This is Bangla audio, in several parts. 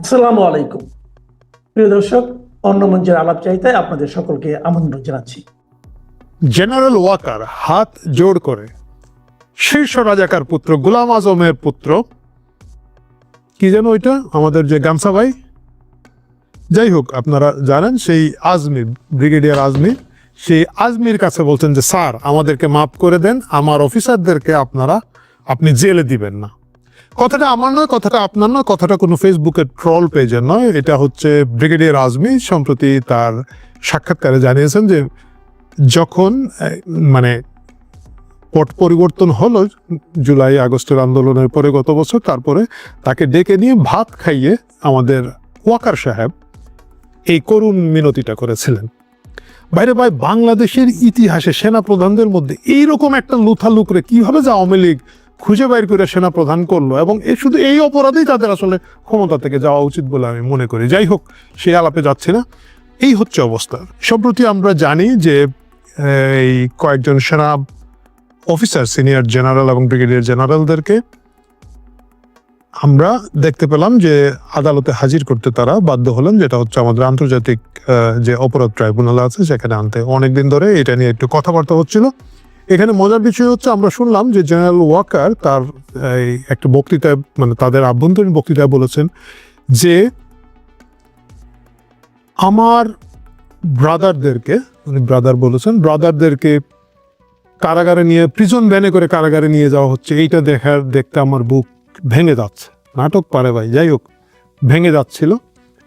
আসসালামু আলাইকুম। প্রিয় দর্শক, অন্য মঞ্চের আলাপ চাইতায় আপনাদের সকলকে আমন্ত্রণ জানাচ্ছি। জেনারেল ওয়াকার হাত জোড় করে, শীর্ষ রাজাকার পুত্র গুলাম আজমের পুত্র। কি যেন ওইটা? আমাদের যে গামসা ভাই। যাই হোক, আপনারা জানেন, সেই আজমির ব্রিগেডিয়ার আজমির সেই আজমির কাছে বলছেন যে, স্যার, আমাদেরকে মাফ করে দেন, আমার অফিসারদেরকে আপনারা, আপনি জেলে দিবেন না। কথাটা আমার নয়, কথাটা আপনার নয়, কথাটা কোনো ফেসবুকের ট্রল পেজের নয়। এটা হচ্ছে ব্রিগেডিয়ার আজমি সম্প্রতি তার সাক্ষাৎকারে জানিয়েছেন যে যখন মানে পট পরিবর্তন হলো জুলাই, আগস্টের আন্দোলনের পরে গত বছর, তারপরে তাকে ডেকে নিয়ে ভাত খাইয়ে আমাদের ওয়াকার সাহেব এই করুণ মিনতিটা করেছিলেন। বাইরে ভাই, বাংলাদেশের ইতিহাসে সেনা প্রধানদের মধ্যে এইরকম একটা লুথালুকরে কীভাবে যে আওয়ামী লীগ খুঁজে বাইর করে সেনা প্রধান করল এবং এই শুধু এই অপরাধেই তাদের আসলে ক্ষমতা থেকে যাওয়া উচিত বলে আমি মনে করি। যাই হোক সেই আলাপে যাচ্ছি না। এই হচ্ছে অবস্থা। সম্প্রতি আমরা জানি যে এই কয়েকজন সেনা অফিসার, সিনিয়র জেনারেল এবং ব্রিগেডিয়ার জেনারেলদেরকে আমরা দেখতে পেলাম যে আদালতে হাজির করতে তারা বাধ্য হলেন। যেটা হচ্ছে আমাদের আন্তর্জাতিক যে অপরাধ ট্রাইব্যুনাল আছে, সেখানে আনতে অনেকদিন ধরে এটা নিয়ে একটু কথাবার্তা হচ্ছিল। এখানে মজার বিষয় হচ্ছে, আমরা শুনলাম যে জেনারেল ওয়াকার তার এই একটা বক্তৃতায় মানে তাদের আভ্যন্তরীণ বক্তৃতায় বলেছেন যে আমার ব্রাদারদেরকে উনি ব্রাদার বলেছেন ব্রাদারদেরকে কারাগারে নিয়ে প্রিজন ভ্যানে করে কারাগারে নিয়ে যাওয়া হচ্ছে। এইটা দেখার, দেখতে আমার বুক ভেঙে যাচ্ছে। নাটক পারে ভাই, যাই হোক, ভেঙে যাচ্ছিল।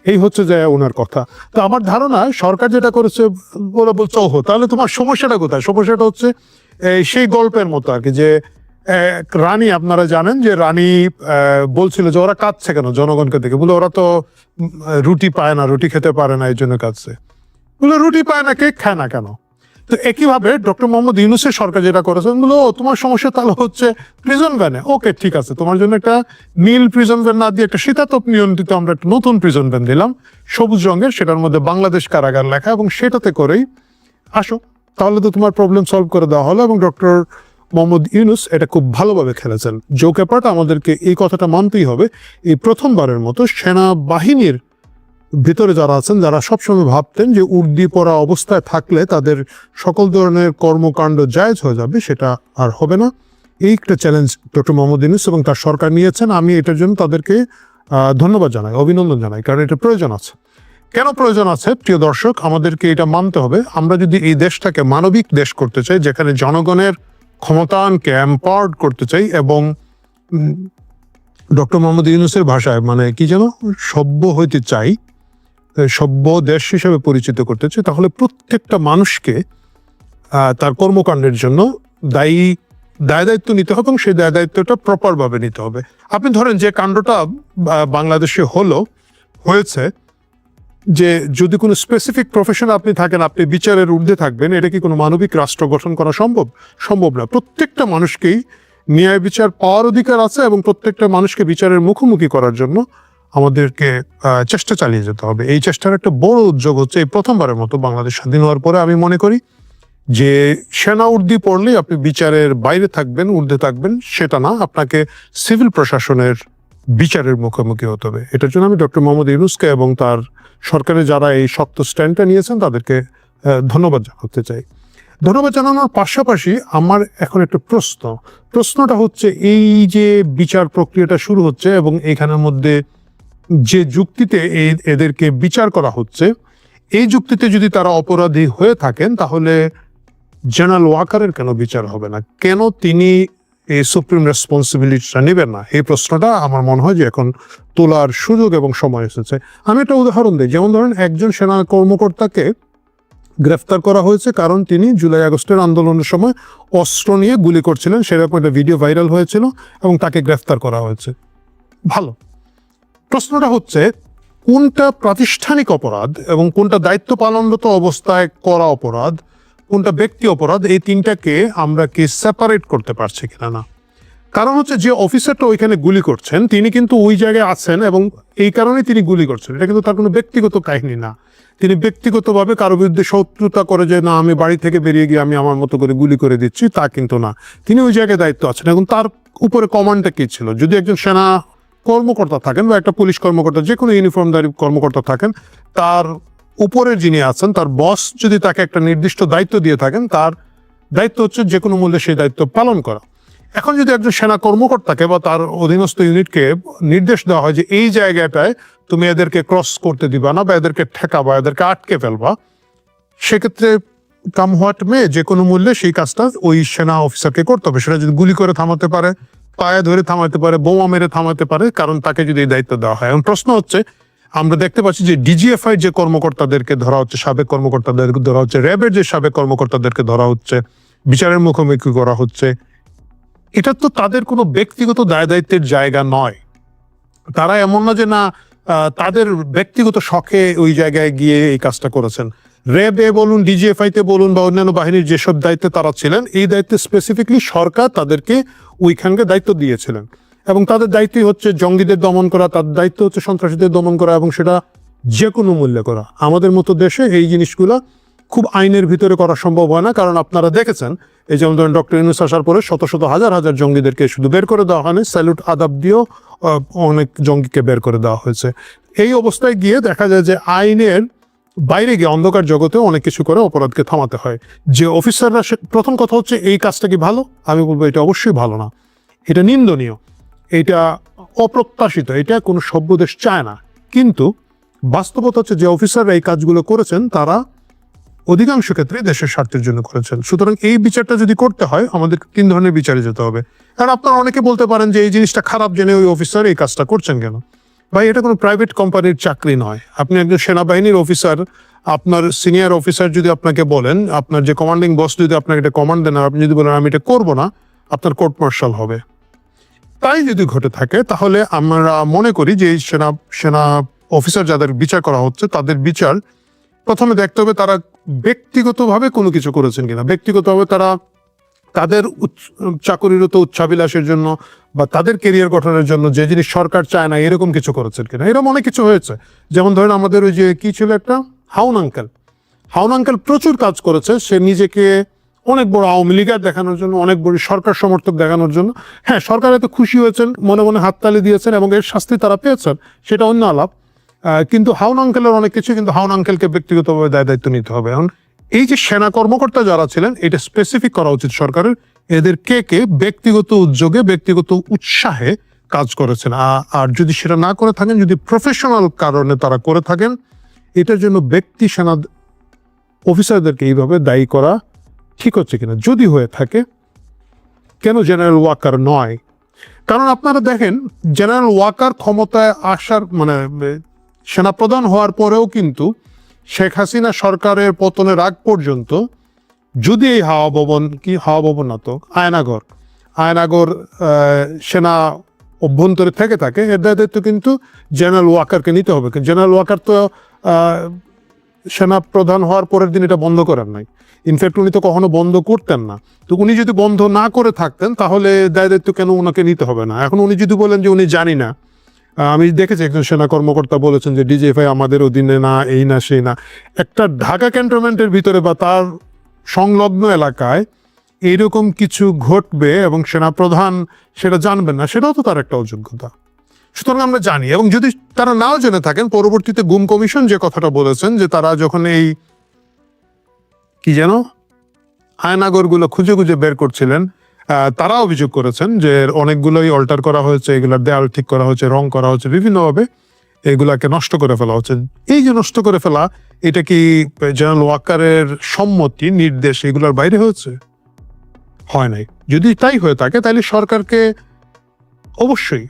এই হচ্ছে যে ওনার কথা। তো আমার ধারণা, সরকার যেটা করেছে বলে বলছে, ওহো, তাহলে তোমার সমস্যাটা কোথায়? সমস্যাটা হচ্ছে সেই গল্পের মতো আর কি যে রানী আপনারা জানেন যে রানী বলছিল যে ওরা কাঁদছে কেন জনগণকে দেখে? বলে ওরা তো রুটি পায় না রুটি খেতে পারে না এই জন্য কাঁদছে। বলে রুটি পায় না কেক খায় না কেন? তো একইভাবে ডক্টর মোহাম্মদ ইউনুসের সরকার যেটা করেছেন বলো "ও, তোমার সমস্যা তাহলে হচ্ছে প্রিজন ভ্যানে ওকে ঠিক আছে তোমার জন্য একটা নীল প্রিজন ভ্যান না দিয়ে একটা শীতাতপ নিয়ন্ত্রিত আমরা একটা নতুন প্রিজন ভ্যান দিলাম সবুজ রঙের সেটার মধ্যে বাংলাদেশ কারাগার লেখা এবং সেটাতে করেই আসো। তাহলে তো তোমার প্রবলেম সলভ করে দেওয়া হলো এবং ডক্টর মোহাম্মদ ইউনুস এটা খুব ভালোভাবে খেলেছেন। জো ক্যাপার্ট আমাদেরকে এই কথাটা মানতেই হবে, এই প্রথমবারের মতো সেনাবাহিনীর ভিতরে যারা আছেন, যারা সবসময় ভাবতেন যে উর্দি পরা অবস্থায় থাকলে তাদের সকল ধরনের কর্মকাণ্ড জায়জ হয়ে যাবে, সেটা আর হবে না। এই একটা চ্যালেঞ্জ ডক্টর মোহাম্মদ ইউনুস এবং তার সরকার নিয়েছেন। আমি এটার জন্য তাদেরকে ধন্যবাদ জানাই, অভিনন্দন জানাই, কারণ এটা প্রয়োজন আছে। কেন প্রয়োজন আছে? প্রিয় দর্শক, আমাদেরকে এটা মানতে হবে। আমরা যদি এই দেশটাকে মানবিক দেশ করতে চাই, যেখানে জনগণের ক্ষমতায়নকে এম্পাওয়ার্ড করতে চাই এবং ডক্টর মোহাম্মদ ইউনুসের ভাষায় মানে কি যেন, সভ্য হইতে চাই সভ্য দেশ হিসেবে পরিচিত করতে চাই, তাহলে প্রত্যেকটা মানুষকে তার কর্মকাণ্ডের জন্য দায়ী, দায় দায়িত্ব নিতে হবে এবং সেই দায় দায়িত্বটা প্রপার ভাবে নিতে হবে। আপনি ধরেন যে কাণ্ডটা বাংলাদেশে হলো, হয়েছে যে যদি কোনো স্পেসিফিক প্রফেশন আপনি থাকেন, আপনি বিচারের ঊর্ধ্বে থাকবেন, এটা কি কোনো মানবিক রাষ্ট্র গঠন করা সম্ভব? সম্ভব না। প্রত্যেকটা মানুষকেই ন্যায় বিচার পাওয়ার অধিকার আছে এবং প্রত্যেকটা মানুষকে বিচারের মুখোমুখি করার জন্য আমাদেরকে চেষ্টা চালিয়ে যেতে হবে। এই চেষ্টার একটা বড় উদ্যোগ হচ্ছে এই প্রথমবারের মতো বাংলাদেশ স্বাধীন হওয়ার পরে আমি মনে করি যে সেনা উর্দি পড়লেই আপনি বিচারের বাইরে থাকবেন, ঊর্ধ্বে থাকবেন, সেটা না, আপনাকে সিভিল প্রশাসনের বিচারের মুখোমুখি হতে হবে। এটার জন্য আমি ডক্টর মোহাম্মদ ইউনুসকে এবং তার সরকারে যারা এই শক্ত স্ট্যান্ডটা নিয়েছেন, তাদেরকে ধন্যবাদ জানাতে চাই। ধন্যবাদ জানানোর পাশাপাশি আমার এখন একটা প্রশ্ন। প্রশ্নটা হচ্ছে, এই যে বিচার প্রক্রিয়াটা শুরু হচ্ছে এবং এখানের মধ্যে যে যুক্তিতে এদেরকে বিচার করা হচ্ছে, এই যুক্তিতে যদি তারা অপরাধী হয়ে থাকেন, তাহলে জেনারেল ওয়াকারের কেন বিচার হবে না? কেন তিনি এই সুপ্রিম রেসপন্সিবিলিটিটা নেবেন না। এই প্রশ্নটা আমার মনে হয় যে এখন তোলার সুযোগ এবং সময় এসেছে। আমি একটা উদাহরণ দিই। যেমন ধরেন একজন সেনা কর্মকর্তাকে গ্রেফতার করা হয়েছে কারণ তিনি জুলাই আগস্টের আন্দোলনের সময় অস্ত্র নিয়ে গুলি করছিলেন। সেরকম একটা ভিডিও ভাইরাল হয়েছিল এবং তাকে গ্রেফতার করা হয়েছে। ভালো। প্রশ্নটা হচ্ছে, কোনটা প্রাতিষ্ঠানিক অপরাধ এবং কোনটা দায়িত্ব পালনরত অবস্থায় করা অপরাধ কোনটা ব্যক্তি অপরাধ, এই তিনটাকে আমরা কি সেপারেট করতে পারছি কিনা না। কারণ হচ্ছে যে অফিসারটা ওইখানে গুলি করছেন, তিনি কিন্তু ওই জায়গায় আছেন এবং এই কারণে তিনি গুলি করছেন। এটা কিন্তু তার কোনো ব্যক্তিগত কাহিনী না। তিনি ব্যক্তিগতভাবে কারও বিরুদ্ধে শত্রুতা করে যে, না, আমি বাড়ি থেকে বেরিয়ে গিয়ে আমি আমার মতো করে গুলি করে দিচ্ছি, তা কিন্তু না। তিনি ওই জায়গায় দায়িত্ব আছেন এখন তার উপরে কমান্ডটা কি ছিল? যদি একজন সেনা কর্মকর্তা থাকেন বা একটা পুলিশ কর্মকর্তা যে কোনো ইউনিফর্মধারী কর্মকর্তা থাকেন, তার উপরে যিনি আছেন, তার বস যদি তাকে একটা নির্দিষ্ট দায়িত্ব দিয়ে থাকেন, তার দায়িত্ব হচ্ছে যে কোনো মূল্যে সেই দায়িত্ব পালন করা। এখন যদি একজন সেনা কর্মকর্তাকে বা তার অধীনস্থ ইউনিটকে নির্দেশ দেওয়া হয় যে এই জায়গাটায় তুমি এদেরকে ক্রস করতে দিবা না বা এদেরকে ঠেকাবা, এদেরকে আটকে ফেলবা, সেক্ষেত্রে কাম হোয়াট মে যে কোনো মূল্যে সেই কাজটা ওই সেনা অফিসারকে করতে হবে। সেটা যদি গুলি করে থামাতে পারে, পায়ে ধরে থামাতে পারে, বোমা মেরে থামাতে পারে, কারণ তাকে যদি এই দায়িত্ব দেওয়া হয়। এখন প্রশ্ন হচ্ছে আমরা দেখতে পাচ্ছি যে ডিজিএফআই যে কর্মকর্তাদেরকে ধরা হচ্ছে, সাবেক কর্মকর্তাদেরকে ধরা হচ্ছে, র্যাবের যে সাবেক কর্মকর্তাদেরকে ধরা হচ্ছে, বিচারের মুখোমুখি করা হচ্ছে, এটা তো তাদের কোনো ব্যক্তিগত দায় দায়িত্বের জায়গা নয়। তারা এমন না যে না তাদের ব্যক্তিগত শখে ওই জায়গায় গিয়ে এই কাজটা করেছেন। র্যাবে বলুন ডিজিএফআই তে বলুন বা অন্যান্য বাহিনীর যেসব দায়িত্বে তারা ছিলেন, এই দায়িত্বে স্পেসিফিকলি সরকার তাদেরকে ওইখানকে দায়িত্ব দিয়েছিলেন। এবং তাদের দায়িত্বই হচ্ছে জঙ্গিদের দমন করা, তাদের দায়িত্ব হচ্ছে সন্ত্রাসীদের দমন করা এবং সেটা যে কোনো মূল্যে করা। আমাদের মতো দেশে এই জিনিসগুলো খুব আইনের ভিতরে করা সম্ভব হয় না, কারণ আপনারা দেখেছেন, এই যেমন ধরেন ডক্টর ইউনুস আসার পরে শত শত হাজার হাজার জঙ্গিদেরকে শুধু বের করে দেওয়া হয়নি, স্যালুট আদাব দিয়েও অনেক জঙ্গিকে বের করে দেওয়া হয়েছে। এই অবস্থায় গিয়ে দেখা যায় যে আইনের বাইরে গিয়ে অন্ধকার জগতেও অনেক কিছু করে অপরাধকে থামাতে হয়। যে অফিসাররা প্রথম কথা হচ্ছে, এই কাজটা কি ভালো? আমি বলব, এটা অবশ্যই ভালো না। এটা নিন্দনীয়। এটা অপ্রত্যাশিত, এটা কোনো সভ্য দেশ চায় না। কিন্তু বাস্তবতা হচ্ছে যে অফিসাররা এই কাজগুলো করেছেন, তারা অধিকাংশ ক্ষেত্রে দেশের স্বার্থের জন্য করেছেন। সুতরাং এই বিচারটা যদি করতে হয় আমাদের তিন ধরনের বিচারে যেতে হবে। কারণ আপনারা অনেকে বলতে পারেন যে এই জিনিসটা খারাপ জেনে ওই অফিসার এই কাজটা করছেন কেন? ভাই, এটা কোনো প্রাইভেট কোম্পানির চাকরি নয়। আপনি একজন সেনাবাহিনীর অফিসার, আপনার সিনিয়র অফিসার যদি আপনাকে বলেন, আপনার যে কমান্ডিং বস যদি আপনাকে এটা কমান্ড দেন আপনি যদি বলেন, আমি এটা করব না, আপনার কোর্ট মার্শাল হবে। তাই যদি ঘটে থাকে, তাহলে আমরা মনে করি যে এই সেনা সেনা অফিসার যাদের বিচার করা হচ্ছে, তাদের বিচার প্রথমে দেখতে হবে তারা ব্যক্তিগতভাবে কোনো কিছু করেছেন কিনা। ব্যক্তিগতভাবে তারা তাদের চাকরিরত উচ্চাবিলাসের জন্য বা তাদের কেরিয়ার গঠনের জন্য যে জিনিস সরকার চায় না, এরকম কিছু করেছেন কিনা। এরকম অনেক কিছু হয়েছে। যেমন ধরেন আমাদের ওই যে কি ছিল একটা? হাউন আঙ্কেল। হাউন আঙ্কেল প্রচুর কাজ করেছে। সে নিজেকে অনেক বড় আওয়ামী লীগার দেখানোর জন্য, অনেক বড় সরকার সমর্থক দেখানোর জন্য। হ্যাঁ সরকার এত খুশি হয়েছেন, মনে মনে হাততালি দিয়েছেন এবং এর শাস্তি তারা পেয়েছেন, সেটা অন্য আলাপ। কিন্তু হাউন আঙ্কেলের অনেক কিছু কিন্তু হাউন আঙ্কেলকে ব্যক্তিগতভাবে দায় দায়িত্ব নিতে হবে। এখন এই যে সেনা কর্মকর্তা যারা ছিলেন, এটা স্পেসিফিক করা উচিত সরকারের, এদের কে কে ব্যক্তিগত উদ্যোগে, ব্যক্তিগত উৎসাহে কাজ করেছেন। আর যদি সেটা না করে থাকেন, যদি প্রফেশনাল কারণে তারা করে থাকেন, এটার জন্য ব্যক্তি সেনা অফিসারদেরকে এইভাবে দায়ী করা ঠিক হচ্ছে কিনা? যদি হয়ে থাকে, কেন জেনারেল ওয়াকার নয়? কারণ আপনারা দেখেন জেনারেল ওয়াকার ক্ষমতায় আসার মানে সেনাপ্রধান হওয়ার পরেও কিন্তু শেখ হাসিনা সরকারের পতনের আগ পর্যন্ত যদি এই হাওয়া ভবন, কি হাওয়া ভবন না তো, আয়নাগর আয়নাগর সেনা অভ্যন্তরে থেকে থাকে এর দায় দায়িত্ব কিন্তু জেনারেল ওয়াকারকে নিতে হবে। জেনারেল ওয়াকার তো সেনা প্রধান হওয়ার পরের দিন এটা বন্ধ করার নাই। ইনফ্যাক্ট উনি তো কখনো বন্ধ করতেন না। তো উনি যদি বন্ধ না করে থাকতেন, তাহলে দায় দায়িত্ব কেন ওনাকে নিতে হবে না? এখন উনি যদি বলেন যে উনি জানি না আমি দেখেছি একজন সেনা কর্মকর্তা বলেছেন যে ডিজিএফআই আমাদের অধীনে না, এই না, সেই না। একটা ঢাকা ক্যান্টনমেন্টের ভিতরে বা তার সংলগ্ন এলাকায় এইরকম কিছু ঘটবে এবং সেনাপ্রধান সেটা জানবেন না, সেটাও তো তার একটা অযোগ্যতা। সুতরাং আমরা জানি এবং যদি তারা নাও জেনে থাকেন, পরবর্তীতে গুম কমিশন যে কথাটা বলেছেন যে তারা যখন এই কি যেন আয়নাগরগুলো খুঁজে খুঁজে বের করছিলেন তারা অভিযোগ করেছেন যে অনেকগুলোই অল্টার করা হয়েছে, এগুলার দেয়াল ঠিক করা হয়েছে, রং করা হয়েছে, বিভিন্নভাবে এগুলাকে নষ্ট করে ফেলা হচ্ছে। এই যে নষ্ট করে ফেলা, এটা কি জেনারেল ওয়াকারের সম্মতি, নির্দেশ এগুলোর বাইরে হয়েছে? হয় নাই। যদি তাই হয়ে থাকে, তাহলে সরকারকে অবশ্যই।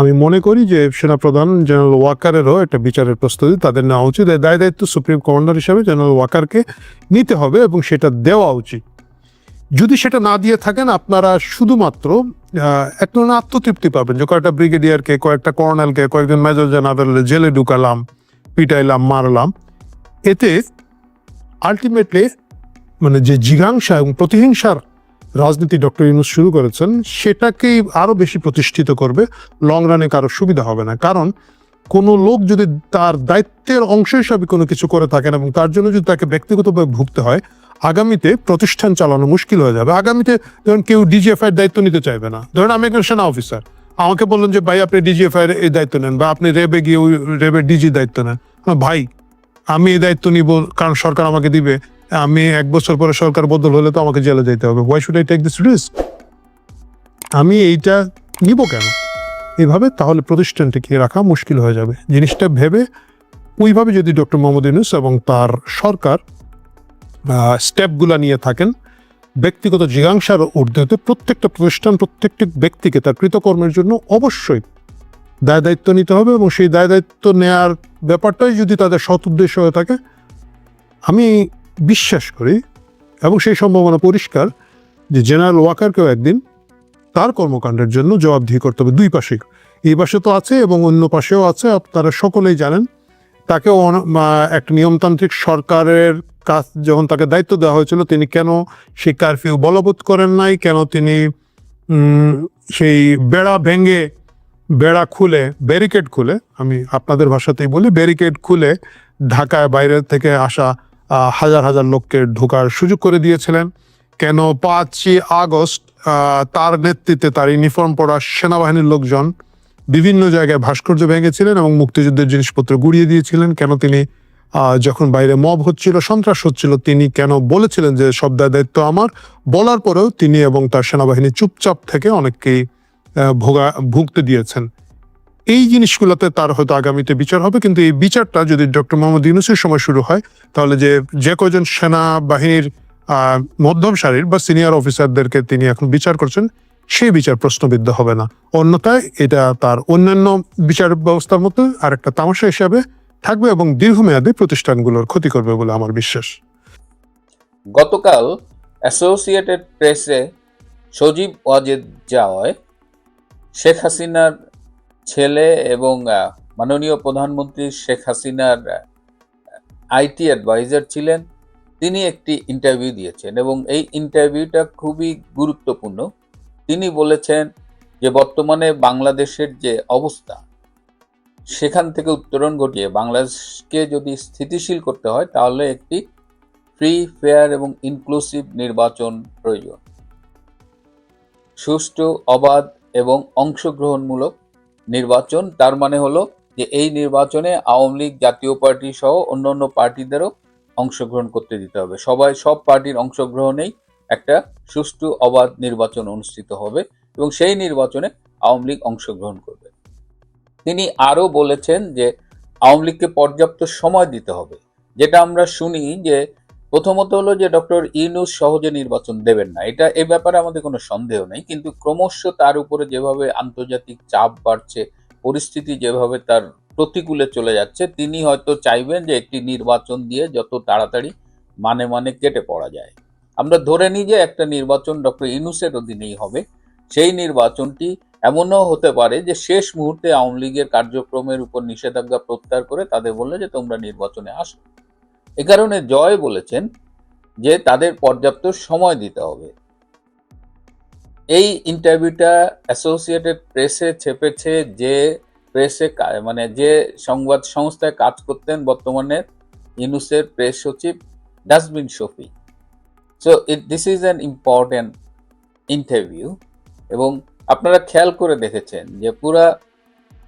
আমি মনে করি যে সেনাপ্রধান জেনারেল ওয়াকারেরও একটা বিচারের প্রস্তুতি তাদের নেওয়া উচিত। দায় দায়িত্ব সুপ্রিম কমান্ডার হিসাবে জেনারেল ওয়াকারকে নিতে হবে এবং সেটা দেওয়া উচিত। যদি সেটা না দিয়ে থাকেন, আপনারা শুধুমাত্র এক ধরনের আত্মতৃপ্তি পাবেন যে কয়েকটা ব্রিগেডিয়ারকে, কয়েকটা কর্নেলকে, কয়েকজন মেজর জেনারেল জেলে ঢুকালাম, পিটাইলাম, মারলাম। এতে আলটিমেটলি মানে যে জিঘাংসা এবং প্রতিহিংসার রাজনীতি ডক্টর ইউনুস শুরু করেছেন, সেটাকেই আরও বেশি প্রতিষ্ঠিত করবে। লং রানে কারও সুবিধা হবে না। কারণ কোনো লোক যদি তার দায়িত্বের অংশ হিসাবে কোনো কিছু করে থাকেন এবং তার জন্য যদি তাকে ব্যক্তিগতভাবে ভুগতে হয়, আগামীতে প্রতিষ্ঠান চালানো মুশকিল হয়ে যাবে। আগামীতে ধরুন কেউ ডিজিএফআই দায়িত্ব নিতে চাইবে না। ধরুন আমি একজন সেনা অফিসার। আমাকে বললেন যে, ভাই, আপনি ডিজিএফআই এই দায়িত্ব নেন বা আপনি রেবে গিয়ে ওই রেবের ডিজি দায়িত্ব নেন। ভাই, আমি এই দায়িত্ব নিব কারণ সরকার আমাকে দিবে। আমি এক বছর পরে সরকার বদল হলে তো আমাকে জেলে যেতে হবে। Why should I take this risk আমি এইটা নিব কেন? এভাবে তাহলে প্রতিষ্ঠান টিকিয়ে রাখা মুশকিল হয়ে যাবে। জিনিসটা ভেবে ওইভাবে যদি ডক্টর মোহাম্মদ ইউনুস এবং তার সরকার স্টেপগুলো নিয়ে থাকেন, ব্যক্তিগত জিজ্ঞাসার ঊর্ধ্বে প্রত্যেকটা প্রতিষ্ঠান, প্রত্যেকটি ব্যক্তিকে তার কৃতকর্মের জন্য অবশ্যই দায় দায়িত্ব নিতে হবে এবং সেই দায় দায়িত্ব নেয়ার ব্যাপারটাই যদি তাদের সৎ উদ্দেশ্য হয়ে থাকে, আমি বিশ্বাস করি এবং সেই সম্ভাবনা পরিষ্কার যে জেনারেল ওয়াকারকেও একদিন তার কর্মকাণ্ডের জন্য জবাবদিহি করতে হবে দুই পাশেই এই পাশে তো আছে এবং অন্য পাশেও আছে, আপনারা সকলেই জানেন। অন- একটা নিয়মতান্ত্রিক সরকারের কাজ যখন তাকে দায়িত্ব দেওয়া হয়েছিল, তিনি কেন সেই কারফিউ বলবৎ করেন নাই? কেন তিনি সেই বেড়া ভেঙে বেড়া খুলে, ব্যারিকেড খুলে, আমি আপনাদের ভাষাতেই বলি, ব্যারিকেড খুলে ঢাকায় বাইরে থেকে আসা হাজার হাজার লোককে ঢোকার সুযোগ করে দিয়েছিলেন। কেন পাঁচই আগস্ট তার নেতৃত্বে তার ইউনিফর্ম পরা সেনাবাহিনীর লোকজন বিভিন্ন জায়গায় ভাস্কর্য ভেঙেছিলেন এবং মুক্তিযুদ্ধের জিনিসপত্র গুড়িয়ে দিয়েছিলেন। কেন তিনি যখন বাইরে মব হচ্ছিল, সন্ত্রাস হচ্ছিল, তিনি কেন বলেছিলেন যে সব দায়িত্ব আমার? বলার পরেও তিনি এবং তার সেনাবাহিনী চুপচাপ থেকে অনেককেই ভোগা, ভুগতে দিয়েছেন। এই জিনিসগুলোতে তার হয়তো আগামীতে বিচার হবে কিন্তু এই বিচারটা যদি ডক্টর মোহাম্মদ ইউনুসের সময় শুরু হয় তাহলে যে যে কজন সেনাবাহিনীর আহ, মধ্যম সারির বা সিনিয়র অফিসারদেরকে তিনি এখন বিচার করছেন সেই বিচার প্রশ্নবিদ্ধ হবে না। অন্যথায় এটা তার অন্যান্য বিচার ব্যবস্থার মতো আরেকটা তামাশা হিসাবে থাকবে এবং দীর্ঘমেয়াদে প্রতিষ্ঠানগুলোর ক্ষতি করবে বলে আমার বিশ্বাস। গতকাল অ্যাসোসিয়েটেড প্রেসে সজীব ওয়াজেদ যাওয়ায় শেখ হাসিনার ছেলে এবং মাননীয় প্রধানমন্ত্রী শেখ হাসিনার আইটি অ্যাডভাইজার ছিলেন। তিনি একটি ইন্টারভিউ দিয়েছেন এবং এই ইন্টারভিউটা খুবই গুরুত্বপূর্ণ। তিনি বলেছেন যে, বর্তমানে বাংলাদেশের যে অবস্থা, সেখান থেকে উত্তরণ ঘটিয়ে বাংলাদেশকে যদি স্থিতিশীল করতে হয়, তাহলে একটি ফ্রি ফেয়ার এবং ইনক্লুসিভ নির্বাচন প্রয়োজন। সুষ্ঠু, অবাধ এবং অংশগ্রহণমূলক নির্বাচন, তার মানে হলো যে এই নির্বাচনে আওয়ামী লীগ, জাতীয় পার্টি সহ অন্যান্য পার্টিদেরও অংশগ্রহণ করতে দিতে হবে। সবাই, সব পার্টির অংশগ্রহণেই একটা সুষ্ঠু, অবাধ নির্বাচন অনুষ্ঠিত হবে এবং সেই নির্বাচনে আওয়ামী লীগ অংশগ্রহণ করবে। তিনি আরও বলেছেন যে আওয়ামী লীগকে পর্যাপ্ত সময় দিতে হবে। যেটা আমরা শুনি যে প্রথমত হলো যে ডক্টর ইউনুস সহজে নির্বাচন দেবেন না। এটা এ ব্যাপারে আমাদের কোনো সন্দেহ নেই, কিন্তু ক্রমশ তার উপরে যেভাবে আন্তর্জাতিক চাপ বাড়ছে, পরিস্থিতি যেভাবে তার প্রতিকূলে চলে যাচ্ছে, তিনি হয়তো চাইবেন যে একটি নির্বাচন দিয়ে যত তাড়াতাড়ি মানে মানে কেটে পড়া যায়। আমরা ধরে নিই যে একটা নির্বাচন ডক্টর ইউনুসের অধীনেই হবে। সেই নির্বাচনটি এমনও হতে পারে যে শেষ মুহূর্তে আওয়ামী লীগের কার্যক্রমের উপর নিষেধাজ্ঞা প্রত্যাহার করে তাদের বললে যে তোমরা নির্বাচনে আসো। এ কারণে জয় বলেছেন যে তাদের পর্যাপ্ত সময় দিতে হবে। এই ইন্টারভিউটা অ্যাসোসিয়েটেড প্রেসে ছেপেছে যে প্রেসে মানে যে সংবাদ সংস্থায় কাজ করতেন বর্তমানে ইউনুসের প্রেস সচিব dustbin Shafi so it this is an important interview এবং আপনারা খেয়াল করে দেখেছেন যে পুরা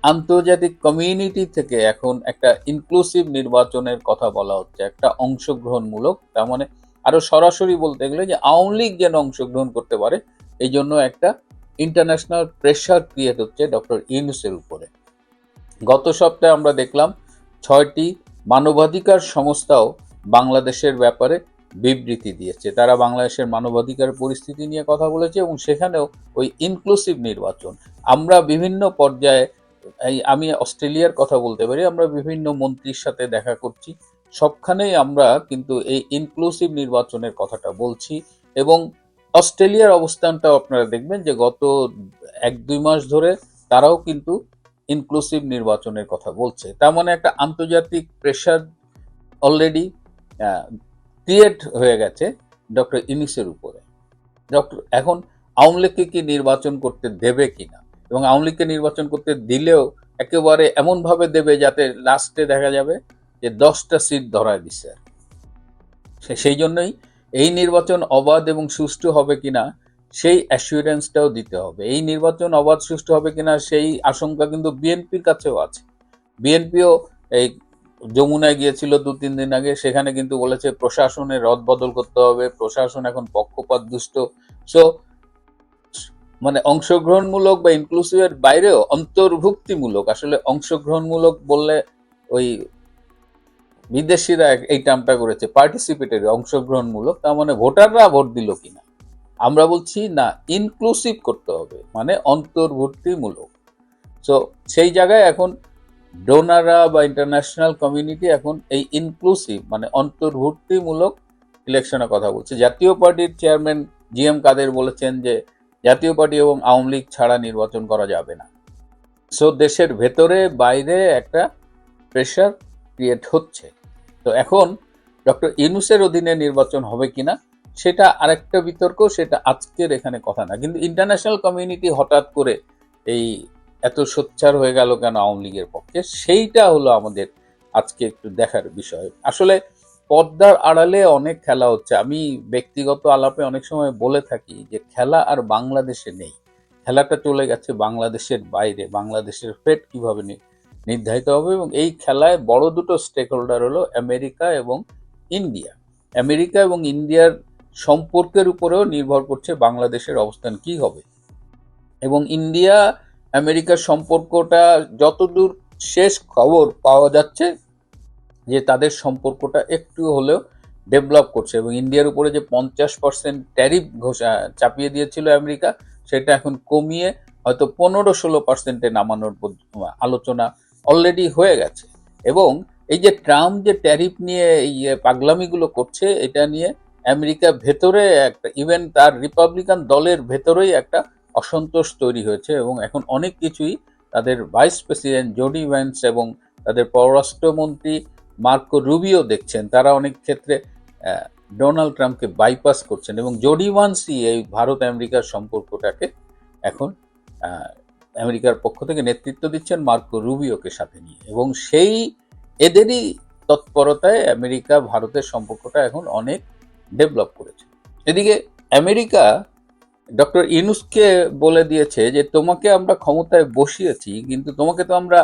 আন্তর্জাতিক কমিউনিটি থেকে এখন একটা ইনক্লুসিভ নির্বাচনের কথা বলা হচ্ছে, একটা অংশগ্রহণমূলক। তার মানে আরও সরাসরি বলতে গেলে যে আওয়ামী লীগ যেন অংশগ্রহণ করতে পারে, এই জন্য একটা ইন্টারন্যাশনাল প্রেশার ক্রিয়েট হচ্ছে ডক্টর ইউনুসের উপরে। গত সপ্তাহে আমরা দেখলাম ছয়টি মানবাধিকার সংস্থাও বাংলাদেশের ব্যাপারে বিবৃতি দিয়েছে। তারা বাংলাদেশের মানবাধিকার পরিস্থিতি নিয়ে কথা বলেছে এবং সেখানেও ওই ইনক্লুসিভ নির্বাচন। আমরা বিভিন্ন পর্যায়ে এই আমি অস্ট্রেলিয়ার কথা বলতে পারি, আমরা বিভিন্ন মন্ত্রীর সাথে দেখা করছি, সবখানেই আমরা কিন্তু এই ইনক্লুসিভ নির্বাচনের কথাটা বলছি এবং অস্ট্রেলিয়ার অবস্থানটাও আপনারা দেখবেন যে গত এক দুই মাস ধরে তারাও কিন্তু ইনক্লুসিভ নির্বাচনের কথা বলছে। তার মানে একটা আন্তর্জাতিক প্রেশার অলরেডি ক্রিয়েট হয়ে গেছে ডক্টর ইনিসের উপরে। ডক্টর, এখন আওয়ামী লীগকে কি নির্বাচন করতে দেবে কিনা? এবং আওয়ামী লীগকে নির্বাচন করতে দিলেও একেবারে এমনভাবে দেবে যাতে লাস্টে দেখা যাবে যে দশটা সিট ধরায় দিচ্ছে। সেই জন্যই এই নির্বাচন অবাধ এবং সুষ্ঠু হবে কিনা সেই অ্যাসিউরেন্সটাও দিতে হবে। এই নির্বাচন অবাধ, সুষ্ঠু হবে কিনা সেই আশঙ্কা কিন্তু বিএনপির কাছেও আছে। বিএনপিও এই যমুনায় গিয়েছিল দু তিন দিন আগে, সেখানে কিন্তু বলেছে প্রশাসনের রদ বদল করতে হবে, প্রশাসন এখন পক্ষপাত দুষ্ট সো মানে অংশগ্রহণমূলক বা ইনক্লুসিভের বাইরেও অন্তর্ভুক্তিমূলক। আসলে অংশগ্রহণমূলক বললে ওই বিদেশিরা এই টার্মটা করেছে পার্টিসিপেটরি অংশগ্রহণমূলক। তার মানে ভোটাররা ভোট দিল কিনা? আমরা বলছি, না ইনক্লুসিভ করতে হবে মানে অন্তর্ভুক্তিমূলক। সো সেই জায়গায় এখন ডোনাররা বা ইন্টারন্যাশনাল কমিউনিটি এখন এই ইনক্লুসিভ মানে অন্তর্ভুক্তিমূলক ইলেকশনের কথা বলছে। জাতীয় পার্টির চেয়ারম্যান জি এম কাদের বলেছেন যে জাতীয় পার্টি এবং আওয়ামী লীগ ছাড়া নির্বাচন করা যাবে না। সো দেশের ভেতরে বাইরে একটা প্রেশার ক্রিয়েট হচ্ছে। তো এখন ডক্টর ইউনুসের অধীনে নির্বাচন হবে কিনা, সেটা আরেকটা বিতর্ক, সেটা আজকের এখানে কথা না। কিন্তু ইন্টারন্যাশনাল কমিউনিটি হঠাৎ করে এই এত সোচ্চার হয়ে গেল কেন আওয়ামী লীগের পক্ষে? সেইটা হলো আমাদের আজকে একটু দেখার বিষয়। আসলে পর্দার আড়ালে অনেক খেলা হচ্ছে। আমি ব্যক্তিগত আলাপে অনেক সময় বলে থাকি যে, খেলা আর বাংলাদেশে নেই। খেলাটা চলে গেছে বাংলাদেশের বাইরে। বাংলাদেশের ফেট কীভাবে নির্ধারিত হবে এবং এই খেলায় বড় দুটো স্টেক হোল্ডার হলো আমেরিকা এবং ইন্ডিয়া। আমেরিকা এবং ইন্ডিয়ার সম্পর্কের উপরেও নির্ভর করছে বাংলাদেশের অবস্থান কি হবে। এবং ইন্ডিয়া, আমেরিকার সম্পর্কটা যতদূর শেষ খবর পাওয়া যাচ্ছে যে তাদের সম্পর্কটা একটু হলেও ডেভেলপ করছে এবং ইন্ডিয়ার উপরে যে পঞ্চাশ পার্সেন্ট ট্যারিফ ঘোষণা চাপিয়ে দিয়েছিল আমেরিকা, সেটা এখন কমিয়ে হয়তো পনেরো ষোলো পার্সেন্টে নামানোর আলোচনা অলরেডি হয়ে গেছে। এবং এই যে ট্রাম্প যে ট্যারিফ নিয়ে এই পাগলামিগুলো করছে, এটা নিয়ে আমেরিকা ভেতরে একটা ইভেন তার রিপাবলিকান দলের ভেতরেই একটা অসন্তোষ তৈরি হয়েছে এবং এখন অনেক কিছুই তাদের ভাইস প্রেসিডেন্ট জোডি ভ্যান্স এবং তাদের পররাষ্ট্রমন্ত্রী মার্কো রুবিও দেখছেন, তারা অনেক ক্ষেত্রে ডোনাল্ড ট্রাম্পকে বাইপাস করছেন এবং জোডি ওয়ান্সই এই ভারত আমেরিকার সম্পর্কটাকে এখন আমেরিকার পক্ষ থেকে নেতৃত্ব দিচ্ছেন মার্কো রুবিওকে সাথে নিয়ে। এবং সেই এদেরই তৎপরতায় আমেরিকা ভারতের সম্পর্কটা এখন অনেক ডেভেলপ করেছে। এদিকে আমেরিকা, ডক্টর ইনুসকে বলে দিয়েছে যে, তোমাকে আমরা ক্ষমতায় বসিয়েছি, কিন্তু তোমাকে তো আমরা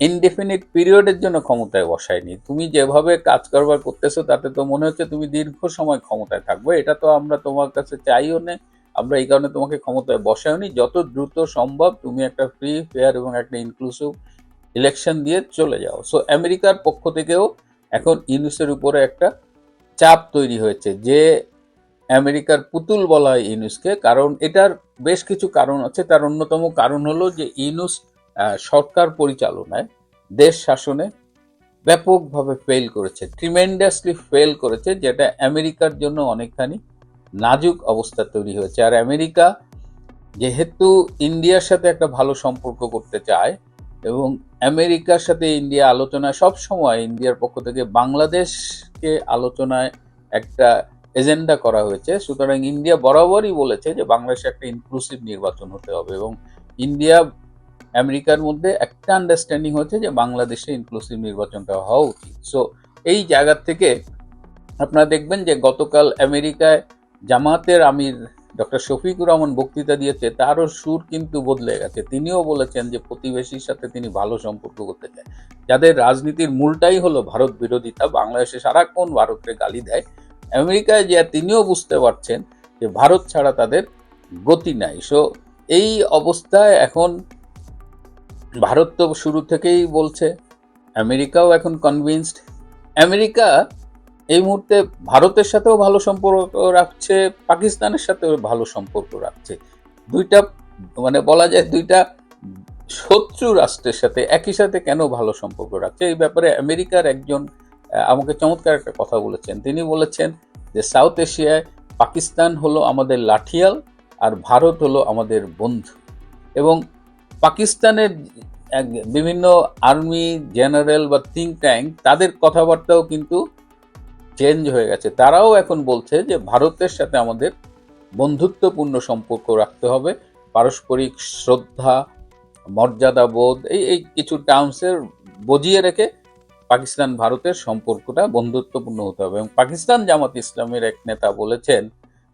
ইনডেফিনিট পিরিয়ডের জন্য ক্ষমতায় বসাইনি তুমি যেভাবে কাজ কারবার করতেছো, তাতে তো মনে হচ্ছে তুমি দীর্ঘ সময় ক্ষমতায় থাকবে। এটা তো আমরা তোমার কাছে চাইও না। আমরা এই কারণে তোমাকে ক্ষমতায় বসাইনি যত দ্রুত সম্ভব তুমি একটা ফ্রি ফেয়ার এবং একটা ইনক্লুসিভ ইলেকশন দিয়ে চলে যাও। সো আমেরিকার পক্ষ থেকেও এখন ইউনুসের উপরে একটা চাপ তৈরি হয়েছে যে আমেরিকার পুতুল বলা হয় ইউনুসকে। কারণ এটার বেশ কিছু কারণ আছে। তার অন্যতম কারণ হলো যে ইউনুস সরকার পরিচালনায় দেশ শাসনে ব্যাপকভাবে ফেল করেছে ট্রিমেন্ডাসলি ফেল করেছে, যেটা আমেরিকার জন্য অনেকখানি নাজুক অবস্থা তৈরি হয়েছে। আর আমেরিকা যেহেতু ইন্ডিয়ার সাথে একটা ভালো সম্পর্ক করতে চায় এবং আমেরিকার সাথে ইন্ডিয়া আলোচনায় সব সময় ইন্ডিয়ার পক্ষ থেকে বাংলাদেশকে আলোচনায় একটা এজেন্ডা করা হয়েছে। সুতরাং ইন্ডিয়া বরাবরই বলেছে যে বাংলাদেশে একটা ইনক্লুসিভ নির্বাচন হতে হবে এবং ইন্ডিয়া আমেরিকার মধ্যে একটা আন্ডারস্ট্যান্ডিং হচ্ছে যে বাংলাদেশে ইনক্লুসিভ নির্বাচনটা হওয়া উচিত। সো এই জায়গার থেকে আপনারা দেখবেন যে গতকাল আমেরিকায় জামাতের আমির ডক্টর শফিকুর রহমান বক্তৃতা দিয়েছে, তারও সুর কিন্তু বদলে গেছে। তিনিও বলেছেন যে প্রতিবেশীর সাথে তিনি ভালো সম্পর্ক করতে চায়। যাদের রাজনীতির মূলটাই হলো ভারত বিরোধিতা, বাংলাদেশে সারাক্ষণ ভারতকে গালি দেয়। আমেরিকায় যে তিনিও বুঝতে পারছেন যে ভারত ছাড়া তাদের গতি নাই। সো এই অবস্থায় এখন ভারত তো শুরু থেকেই বলছে, আমেরিকাও এখন কনভিন্সড আমেরিকা এই মুহূর্তে ভারতের সাথেও ভালো সম্পর্ক রাখছে, পাকিস্তানের সাথেও ভালো সম্পর্ক রাখছে। দুইটা মানে বলা যায় দুইটা শত্রু রাষ্ট্রের সাথে একই সাথে কেন ভালো সম্পর্ক রাখছে? এই ব্যাপারে আমেরিকার একজন আমাকে চমৎকার একটা কথা বলেছেন। তিনি বলেছেন যে সাউথ এশিয়ায় পাকিস্তান হলো আমাদের লাঠিয়াল আর ভারত হলো আমাদের বন্ধু। এবং পাকিস্তানের বিভিন্ন আর্মি জেনারেল বা থিঙ্ক ট্যাঙ্ক তাদের কথাবার্তাও কিন্তু চেঞ্জ হয়ে গেছে। তারাও এখন বলছে যে ভারতের সাথে আমাদের বন্ধুত্বপূর্ণ সম্পর্ক রাখতে হবে। পারস্পরিক শ্রদ্ধা মর্যাদা বোধ এই এই কিছু টার্মসের বজিয়ে রেখে পাকিস্তান ভারতের সম্পর্কটা বন্ধুত্বপূর্ণ হতে হবে। এবং পাকিস্তান জামাত ইসলামের এক নেতা বলেছেন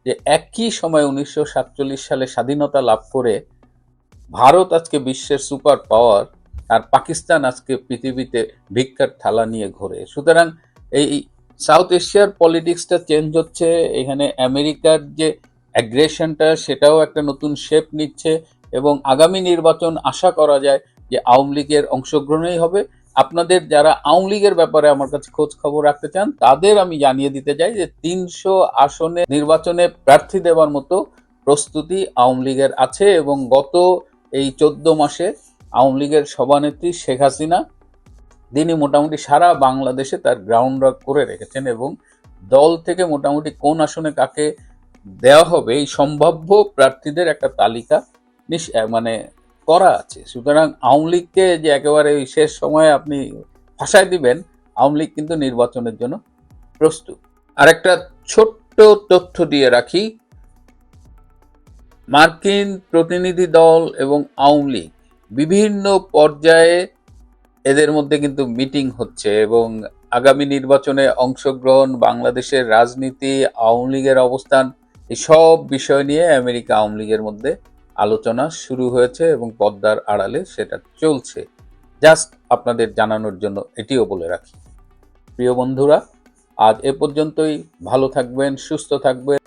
যে একই সময় উনিশশো সাতচল্লিশ সালে স্বাধীনতা লাভ করে ভারত আজকে বিশ্বের সুপার পাওয়ার আর পাকিস্তান আজকে পৃথিবীতে ভিক্ষার থালা নিয়ে ঘোরে। সুতরাং এই সাউথ এশিয়ার পলিটিক্সটা চেঞ্জ হচ্ছে, এখানে আমেরিকার যে অ্যাগ্রেশনটা সেটাও একটা নতুন শেপ নিচ্ছে এবং আগামী নির্বাচন আশা করা যায় যে আওয়ামী লীগের অংশগ্রহণই হবে। আপনাদের যারা আওয়ামী লীগের ব্যাপারে আমার কাছে খোঁজ খবর রাখতে চান, তাদের আমি জানিয়ে দিতে চাই যে তিনশো আসনে নির্বাচনে প্রার্থী দেওয়ার মতো প্রস্তুতি আওয়ামী লীগের আছে এবং গত এই চোদ্দ মাসে আওয়ামী লীগের সভানেত্রী শেখ হাসিনা তিনি মোটামুটি সারা বাংলাদেশে তার গ্রাউন্ড ওয়ার্ক করে রেখেছেন এবং দল থেকে মোটামুটি কোন আসনে কাকে দেওয়া হবে এই সম্ভাব্য প্রার্থীদের একটা তালিকা মানে করা আছে। সুতরাং আওয়ামী লীগকে যে একেবারে এই শেষ সময়ে আপনি ফাঁসায় দিবেন, আওয়ামী লীগ কিন্তু নির্বাচনের জন্য প্রস্তুত। আরেকটা ছোট্ট তথ্য দিয়ে রাখি মার্কিন প্রতিনিধি দল এবং আওয়ামী লীগ বিভিন্ন পর্যায়ে এদের মধ্যে কিন্তু মিটিং হচ্ছে এবং আগামী নির্বাচনে অংশগ্রহণ, বাংলাদেশের রাজনীতি, আওয়ামী লীগের অবস্থান সব বিষয় নিয়ে আমেরিকা আওয়ামী লীগের মধ্যে আলোচনা শুরু হয়েছে এবং পদ্মার আড়ালে সেটা চলছে। জাস্ট আপনাদের জানানোর জন্য এটিও বলে রাখি। প্রিয় বন্ধুরা, আজ এ পর্যন্তই। ভালো থাকবেন, সুস্থ থাকবেন।